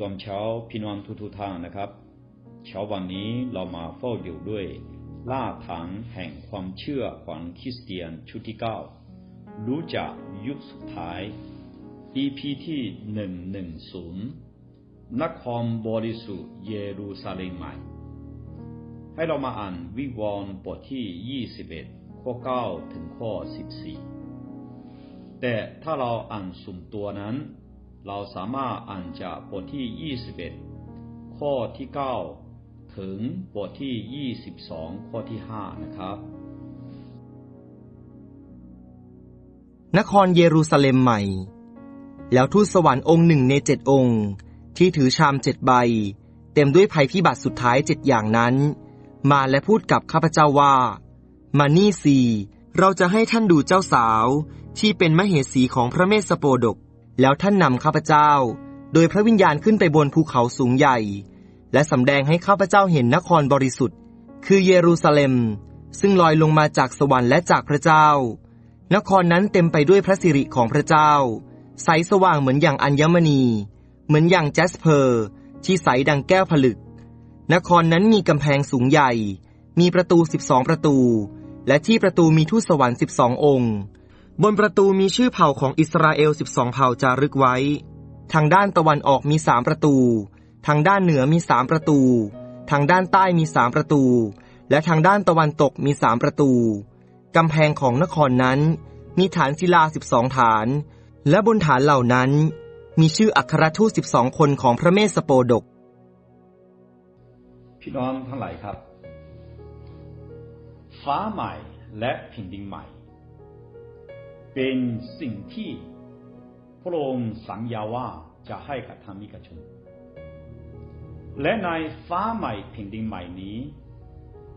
ตอนเช้าพี่น้องทุกๆท่านนะครับ เช้าวันนี้เรามาเฝ้าเดี่ยวด้วย ล่าถังแห่งความเชื่อของคริสเตียนชุดที่เก้ารู้จักยุคสุดท้าย EP ที่หนึ่งหนึ่งศูนย์นครบริสุทธิ์เยรูซาเล็มใหม่ ให้เรามาอ่านวิวรณ์บทที่ยี่สิบเอ็ดข้อเก้าถึงข้อสิบสี่แต่ถ้าเราอ่านสุ่มตัวนั้น เราสามารถอ่านจากบทที่ยี่สิบเอ็ดข้อที่เก้าถึงบทที่ยี่สิบสองข้อที่ห้านะครับ นครเยรูซาเล็มใหม่ แล้วทูตสวรรค์องค์หนึ่งในเจ็ดองค์ ที่ถือชามเจ็ดใบ เต็มด้วยภัยพิบัติสุดท้ายเจ็ดอย่างนั้น มาและพูดกับข้าพเจ้าว่า มานี่สีเราจะให้ท่านดูเจ้าสาว ที่เป็นมเหสีของพระเมสสโปดก แล้วท่านนำข้าพเจ้า โดยพระวิญญาณขึ้นไปบนภูเขาสูงใหญ่ และสำแดงให้ข้าพเจ้าเห็นนครบริสุทธิ์ คือเยรูซาเล็ม ซึ่งลอยลงมาจากสวรรค์และจากพระเจ้า นครนั้นเต็มไปด้วยพระสิริของพระเจ้า ใสสว่างเหมือนอย่างอัญมณี เหมือนอย่างแจสเพอร์ ที่ใสดังแก้วผลึก นครนั้นมีกำแพงสูงใหญ่ มีประตูสิบสองประตู และที่ประตูมีทูตสวรรค์สิบสององค์ บนประตูมีชื่อเผ่าของอิสราเอลสิบสองเผ่าจารึกไว้ ทางด้านตะวันออกมีสามประตู ทางด้านเหนือมีสามประตู ทางด้านใต้มีสามประตู และทางด้านตะวันตกมีสามประตู กำแพงของนครนั้น มีฐานศิลาสิบสองฐาน และบนฐานเหล่านั้น มีชื่ออัครทูตสิบสองคนของพระเมสสโปดก พี่น้องทั้งหลายครับ ฟ้าใหม่และแผ่นดินใหม่ เป็นสิ่งที่พระองค์สัญญาว่าจะให้กับทามิกชน และในฟ้าใหม่แผ่นดินใหม่นี้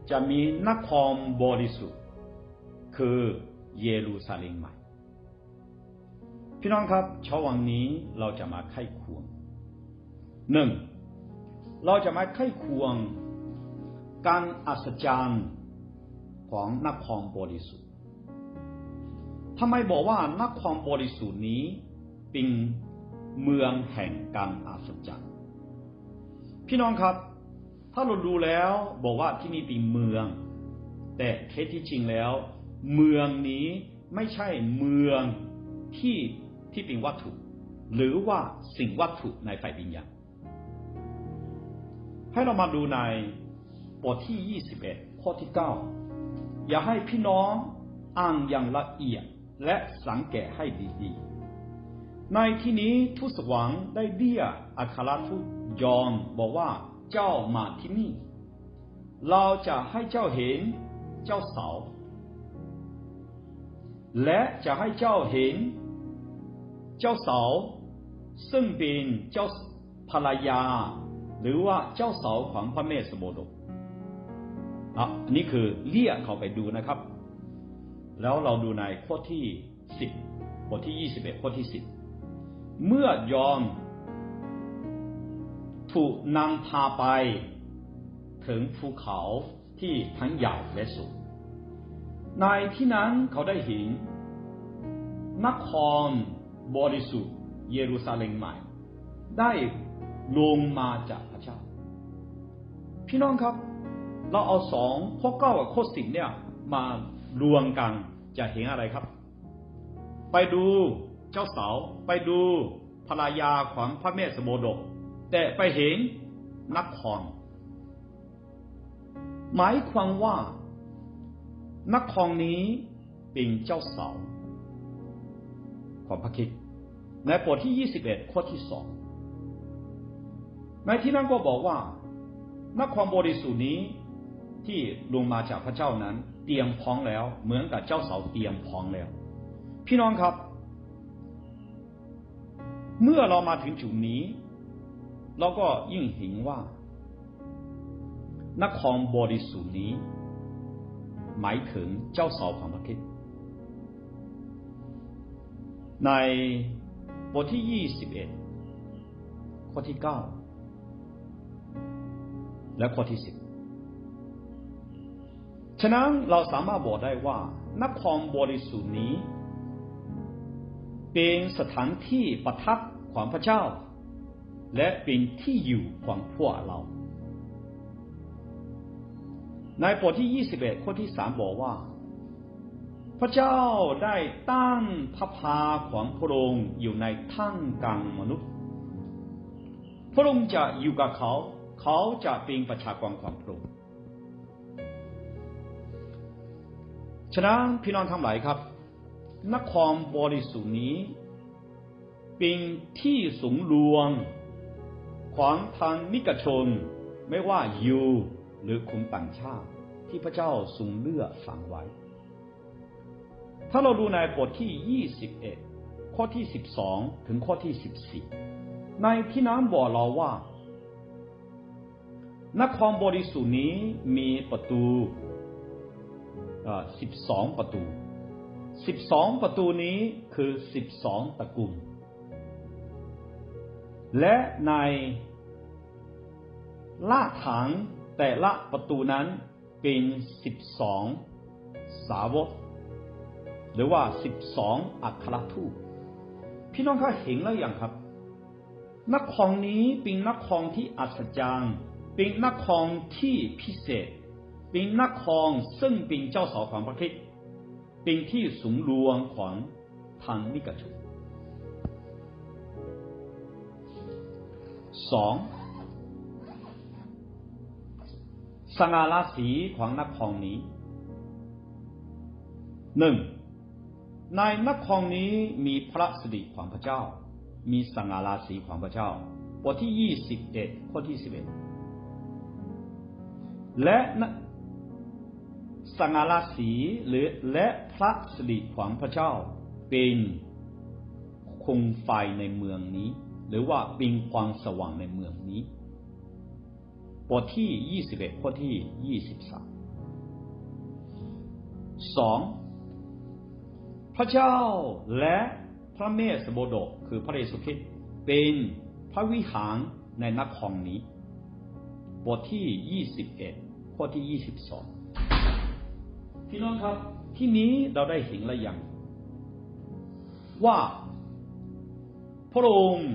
จะมีนครบริสุทธิ์ คือเยรูซาเล็มใหม่ พี่น้องครับเช้าวันนี้เราจะมาไข้ควงหนึ่งเราจะมาไข้ควงการอัศจรรย์ของนครบริสุทธิ์ ทำไมบอกว่านักครบริสุทธิ์นี้เป็นเมืองแห่งการอัศจรรย์พี่น้องครับ ถ้าเราดูแล้วบอกว่าที่นี่เป็นเมือง แต่เท็จที่จริงแล้ว เมืองนี้ไม่ใช่เมืองที่ที่เป็นวัตถุ หรือว่าสิ่งวัตถุในฝ่ายวิญญาณให้เรามาดูในบทที่ 21 ข้อที่ 9 อย่าให้พี่น้องอ่านอย่างละเอียด และสังเกตให้ดีๆ ในที่นี้ทูตสวรรค์ได้เรียกอัครทูตยอนบอกว่าเจ้ามาที่นี่ เราจะให้เจ้าเห็นเจ้าสาวและจะให้เจ้าเห็น เจ้าสาวซึ่งเป็นเจ้าภรรยา หรือว่าเจ้าสาวของพระเมสสโบดกอะนี่คือเรียกเขาไปดูนะครับ แล้วเราดูในข้อที่สิบบทที่ยี่สิบเอ็ดข้อที่สิบเมื่อยอมถูกนำพาไปถึงภูเขาที่ทั้งใหญ่และสูง ในที่นั้นเขาได้เห็นนครบริสุทธิ์เยรูซาเล็มใหม่ ได้ลงมาจากพระเจ้า พี่น้องครับ เราเอาสองข้อเก้ากับข้อสิบเนี่ยมา รวมกันจะเห็นอะไรครับ ไปดูเจ้าสาวไปดูภรรยาของพระเมสสโบดก แต่ไปเห็นนักครหมายความว่า นักครนี้เป็นเจ้าสาวของพระคิดในบทที่ 21 ข้อที่สองในที่นั้นก็บอกว่า นักครบริสุทธิ์นี้ที่ลงมาจากพระเจ้านั้น เตรียมพร้อมแล้ว เหมือนกับเจ้าสาวเตรียมพร้อมแล้ว พี่น้องครับ เมื่อเรามาถึงจุดนี้ เราก็ยิ่งเห็นว่านครบริสุทธิ์นี้ หมายถึงเจ้าสาวของพระคิดในบทที่ 21 ข้อที่ 9 และข้อที่ 10 ฉะนั้นเราสามารถบอกได้ว่านครบริสุทธิ์นี้ เป็นสถานที่ประทับของพระเจ้า และเป็นที่อยู่ของพวกเรา ในบทที่ 21 ข้อที่สามบอกว่า พระเจ้าได้ตั้งพระพาของพระองค์อยู่ในท่ามกลางมนุษย์ พระองค์จะอยู่กับเขา เขาจะเป็นประชากรของพระองค์ ฉะนั้นพี่น้องทั้งหลายครับ นครบริสุทธิ์นี้ เป็นที่สูงรวงของทางมิกชน ไม่ว่ายูหรือคนต่างชาติ ที่พระเจ้าทรงเลือกฝังไว้ ถ้าเราดูในบทที่ 21 ข้อที่ 12 ถึงข้อที่ 14 ในที่น้ำบอกเราว่านครบริสุทธิ์นี้มีประตู สิบสองประตูสิบสองประตูนี้คือสิบสองตระกูล และในละฐานแต่ละประตูนั้นเป็นสิบสองสาวก หรือว่าสิบสองอัครทูตพี่น้องเขาเห็นแล้วอย่างครับนครนี้เป็นนครที่อัศจรรย์เป็นนครที่พิเศษ เป็นนครซึ่งเป็นเจ้าสาวของพระคิดเป็นที่สูงรวงของทางนิกชนสองสง่าราศีของนครนี้หนึ่งในนครนี้มีพระสิริของพระเจ้า มีสง่าราศีของพระเจ้าบทที่ยี่สิบเอ็ดข้อที่สิบเอ็ดและ สง่าราศีหรือและพระสิริของพระเจ้า เป็นคงไฟในเมืองนี้ หรือว่าเป็นความสว่างในเมืองนี้บทที่ 21ข้อที่ 23สองพระเจ้าและพระเมสสโบโดคือพระเยซูคริสต์เป็นพระวิหารในนครนี้ บทที่ 21ข้อที่ 22 พี่น้องครับ ที่นี้เราได้เห็นแล้วยังว่าพระองค์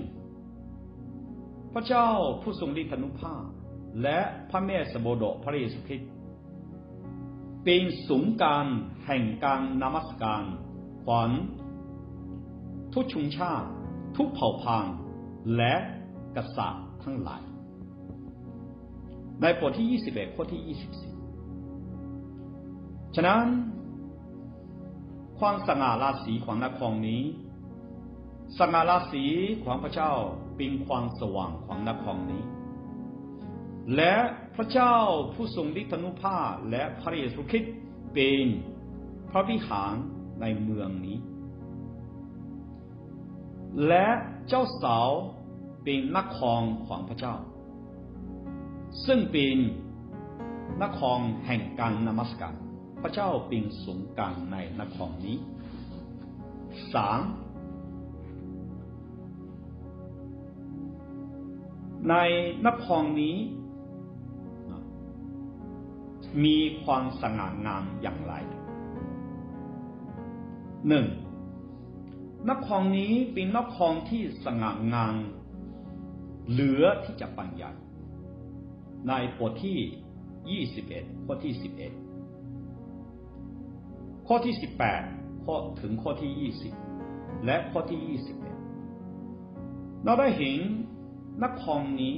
พระเจ้าผู้ทรงฤทธานุภาพ และพระแม่สมโดพระเยซูคริสต์เป็นสูงการแห่งการนมัสการขวัญทุกชนชาติ ทุกเผ่าพันธุ์และกษัตริย์ทั้งหลาย ในบทที่ 21 ข้อที่ 24 ฉะนั้น ความสง่าราศีของนครนี้สง่าราศีของพระเจ้าเป็นความสว่างของนครนี้ และพระเจ้าผู้ทรงฤทธานุภาพและพระเยซูคริสต์เป็นพระวิหารในเมืองนี้ และเจ้าสาวเป็นนักครองของพระเจ้า ซึ่งเป็นนักครองแห่งการนมัสการ พระเจ้าป็นศูนย์กลางในนครนี้สามในนครนี้ มีความสง่างามอย่างไรหนึ่งนครนี้เป็นนครที่สง่างามเหลือที่จะบรรยาในบทที่ 21ข้อที่ 11 ข้อที่สิบแปดข้อถึงข้อที่ยี่สิบและข้อที่ยี่สิบเอ็ดเราได้เห็นนครนี้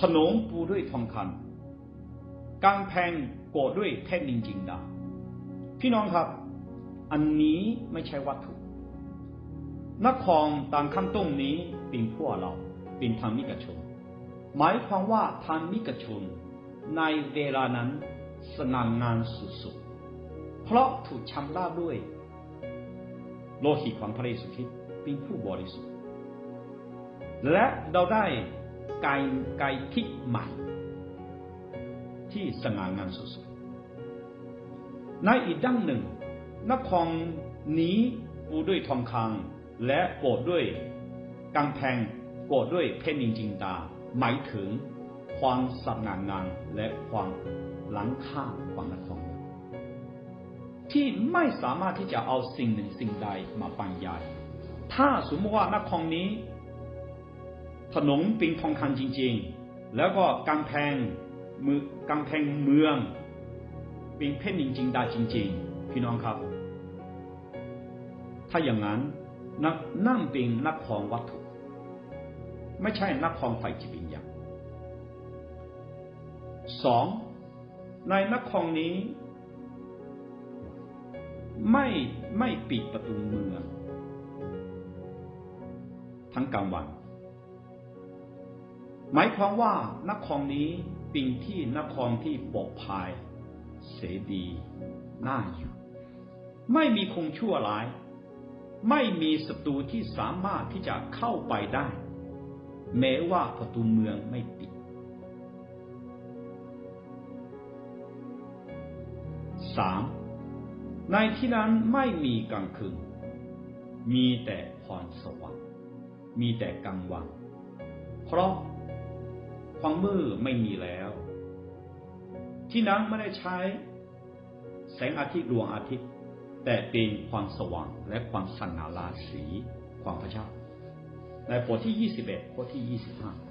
ถนนปูด้วยทองคำกางแพงโกดด้วยแผ่นดินจิงดาพี่น้องครับ อันนี้ไม่ใช่วัตถุนครตามขั้นต้นนี้เป็นพวกเราเป็นทางมิกชน หมายความว่าทางมิกชนในเวลานั้นสง่างามสุด เพราะถูกชำระด้วย โลหิตของพระเยซูคริสต์เป็นผู้บริสุทธิ์ และเราได้กายกายทิศใหม่ ที่สง่างามสุดๆในอีกดั้งหนึ่งนครนี้ปูด้วยทองคำและโกดด้วยกำแพงโกดด้วยเพชรนินจิงตา หมายถึงความสง่างามและความหลังค่าของนคร ที่ไม่สามารถที่จะเอาสิ่งหนึ่งสิ่งใดมาบรรยาย ถ้าสมมติว่านครนี้ ถนนเป็นทองคำจริง ๆ แล้วก็กำแพงมือกำแพงเมือง เป็นเพชรจริงๆดาจริง ๆ พี่น้องครับ ถ้าอย่างนั้นนักนั่งเป็นนักของวัตถุ ไม่ใช่นักของฝ่ายจิตวิญญาณสองในนักของนี้ ไม่ไม่ปิดประตูเมือง ทั้งกลางวัน หมายความว่านครนี้เป็นที่นครที่ปลอดภัยเสดีน่าอยู่ ไม่มีคงชั่วร้าย ไม่มีศัตรูที่สามารถที่จะเข้าไปได้ แม้ว่าประตูเมืองไม่ปิด สาม ในที่นั้นไม่มีกลางคืน มีแต่พรสว่างมีแต่กลางวัน เพราะความมืดไม่มีแล้ว ที่นั้นไม่ได้ใช้ แสงอาทิตย์ดวงอาทิตย์ แต่เป็นความสว่างและความสง่าราศีความพระเจ้า ในบทที่ 21บทที่ 25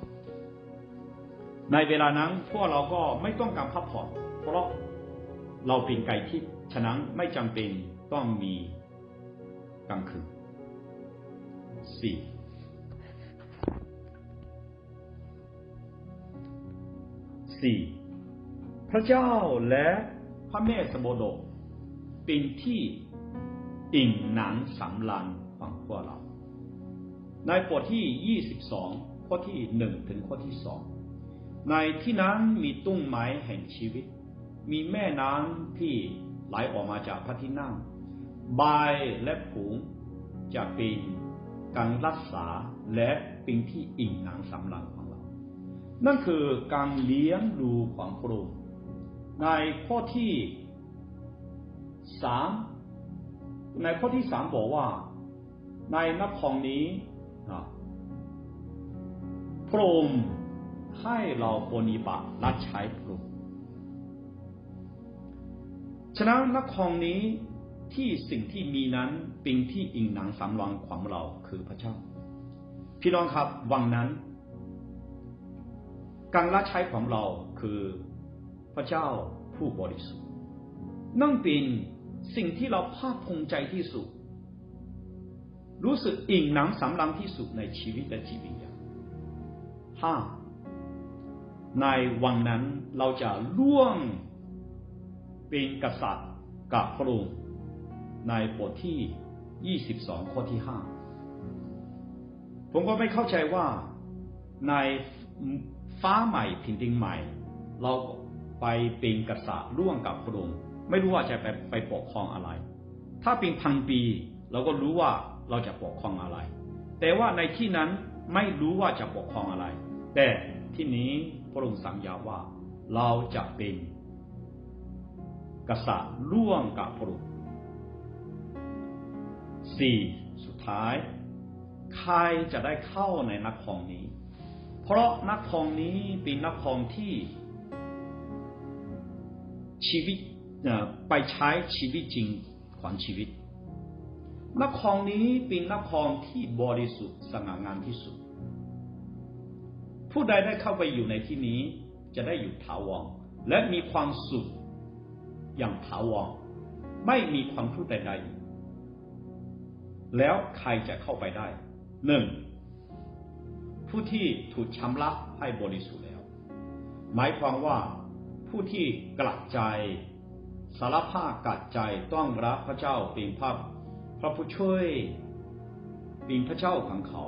ในเวลานั้นพวกเราก็ไม่ต้องการพักผ่อนเพราะเราเป็นไก่ที่ ฉะนั้นไม่จำเป็นต้องมีกลางคืนสี่สี่พระเจ้าและพระแม่สมโดเป็นที่อิ่งหนังสำลันของพวกเรา ในบทที่ยี่สิบสองข้อที่หนึ่งถึงข้อที่สองในที่นั้นมีตุ้งไม้แห่งชีวิต มีแม่น้ำที่ ไหลออกมาจากพระที่นั่ง ใบและผงจะเป็นการรักษาและเป็นที่อิ่งหนังสำลังของเรา นั่นคือการเลี้ยงดูของพระองค์ในข้อที่สามในข้อที่สามบอกว่า ในนครนี้พระองค์ให้เราปฏิบัติรับใช้พระองค์ ฉะนั้นนครนี้ที่สิ่งที่มีนั้นเป็นที่อิงหนังสำรองของเราคือพระเจ้า พี่น้องครับวังนั้น การรับใช้ของเราคือพระเจ้าผู้บริสุทธิ์นั่นเป็นสิ่งที่เราภาคภูมิใจที่สุด รู้สึกอิงหนังสำรังที่สุดในชีวิตและชีวิญญาตห้าในวังนั้นเราจะร่วง เป็นกษัตริย์กับพระองค์ในบทที่ 22 ข้อที่ 5 ผมก็ไม่เข้าใจว่าในฟ้าใหม่ผินดินใหม่ เราไปเป็นกษัตริย์ร่วมกับพระองค์ไม่รู้ว่าจะไปไปปกครองอะไร ถ้าเป็นพันปี เราก็รู้ว่าเราจะปกครองอะไร แต่ว่าในที่นั้นไม่รู้ว่าจะปกครองอะไร แต่ที่นี้พระองค์สัญญาว่าเราจะเป็น กษัตริย์ร่วมกับพระองค์สี่สุดท้าย ใครจะได้เข้าในนักครองนี้ เพราะนักครองนี้เป็นนักครองที่ชีวิตไปใช้ชีวิตจริงของชีวิต นักครนี้เป็นนครที่บริสุทธิ์สง่างามที่สุด ผู้ใดได้เข้าไปอยู่ในที่นี้จะได้อยู่ถาวรและมีความสุข อย่างถาวรไม่มีความทุกข์ใดๆ แล้วใครจะเข้าไปได้หนึ่งผู้ที่ถูกชำระให้บริสุทธิ์แล้ว หมายความว่าผู้ที่กลับใจสารภาพกัดใจต้องรับพระเจ้าเป็นพระพระผู้ช่วยเป็นพระเจ้าของเขา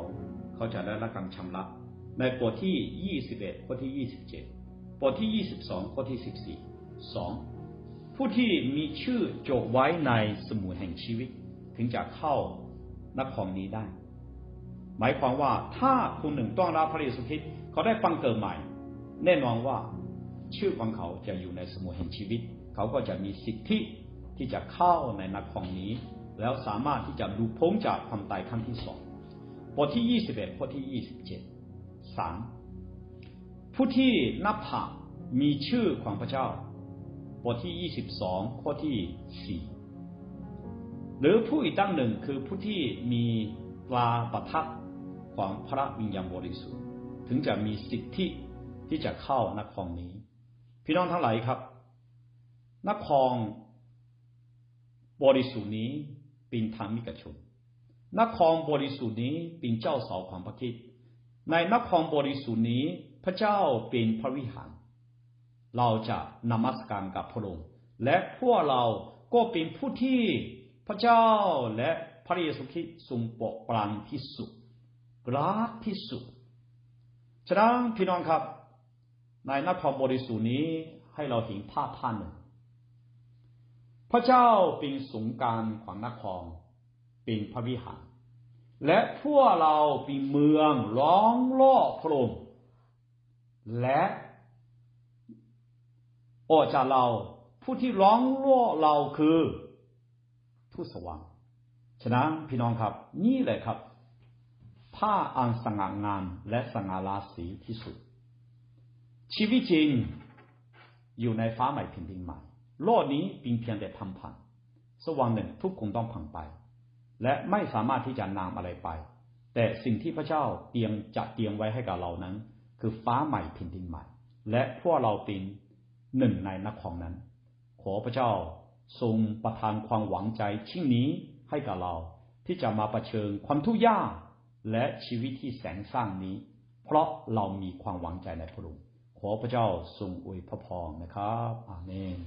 เขาจะได้รับการชำระ ในบทที่ 21 ข้อที่ 27บทที่ 22 ข้อที่ 14 2. ผู้ที่มีชื่อจดไว้ในสมุดแห่งชีวิต ถึงจะเข้านครนี้ได้ หมายความว่าถ้าคนหนึ่งต้องรับพระเยซูคริสต์เขาได้ฟังเกิดใหม่ แน่นอนว่าชื่อของเขาจะอยู่ในสมุดแห่งชีวิต เขาก็จะมีสิทธิที่จะเข้าในนักของนี้ แล้วสามารถที่จะดูพ้นจากความตายขั้นที่สองบทที่ยี่สิบเอ็ดข้อที่ยี่สิบเจ็ดสามผู้ที่นับผ่ามีชื่อของพระเจ้า บทที่ยี่สิบสองข้อที่สี่หรือผู้อีกตั้งหนึ่งคือผู้ที่มีปลาประทับของพระวิญญาณบริสุทธิ์ ถึงจะมีสิทธิที่จะเข้านครนี้ พี่น้องทั้งหลายครับ นครบริสุทธิ์นี้เป็นธรรมิกชน นครบริสุทธิ์นี้เป็นเจ้าสาวของพระคิดในนครบริสุทธิ์นี้พระเจ้าเป็นพระวิหาร เราจะนมัสการกับพระองค์และพวกเราก็เป็นผู้ที่พระเจ้าและพระเยซูคริสต์ทรงปกปรานที่สุดรักที่สุดฉะนั้นพี่น้องครับ ในนครบริสุทธิ์นี้ให้เราเห็นภาพท่านหนึ่งพระเจ้าเป็นสงการของนครเป็นพระวิหาร และพวกเราเป็นเมืองล้อมรอบพระองค์และ ออกจากเรา ผู้ที่ร้องล่อเราคือทูตสว่างฉะนั้นพี่น้องครับ นี่แหละครับ ผ้าอันสง่างามและสง่าราศีที่สุด ชีวิตจริงอยู่ในฟ้าใหม่แผ่นดินใหม่โลกนี้เป็นเพียงแต่ทำผ่านสว่างหนึ่งทุกคงต้องพังไป และไม่สามารถที่จะนำอะไรไป แต่สิ่งที่พระเจ้าเตรียมจะเตรียมไว้ให้กับเรานั้น คือฟ้าใหม่แผ่นดินใหม่ และพวกเราเป็น หนึ่งในนักของนั้น ขอพระเจ้าทรงประทานความหวังใจชิ้นนี้ให้กับเราที่จะมาประเชิญความทุกข์ยากและชีวิตที่แสนสร้างนี้ เพราะเรามีความหวังใจในพระองค์ขอพระเจ้าทรงอวยพระพรนะครับ อาเมน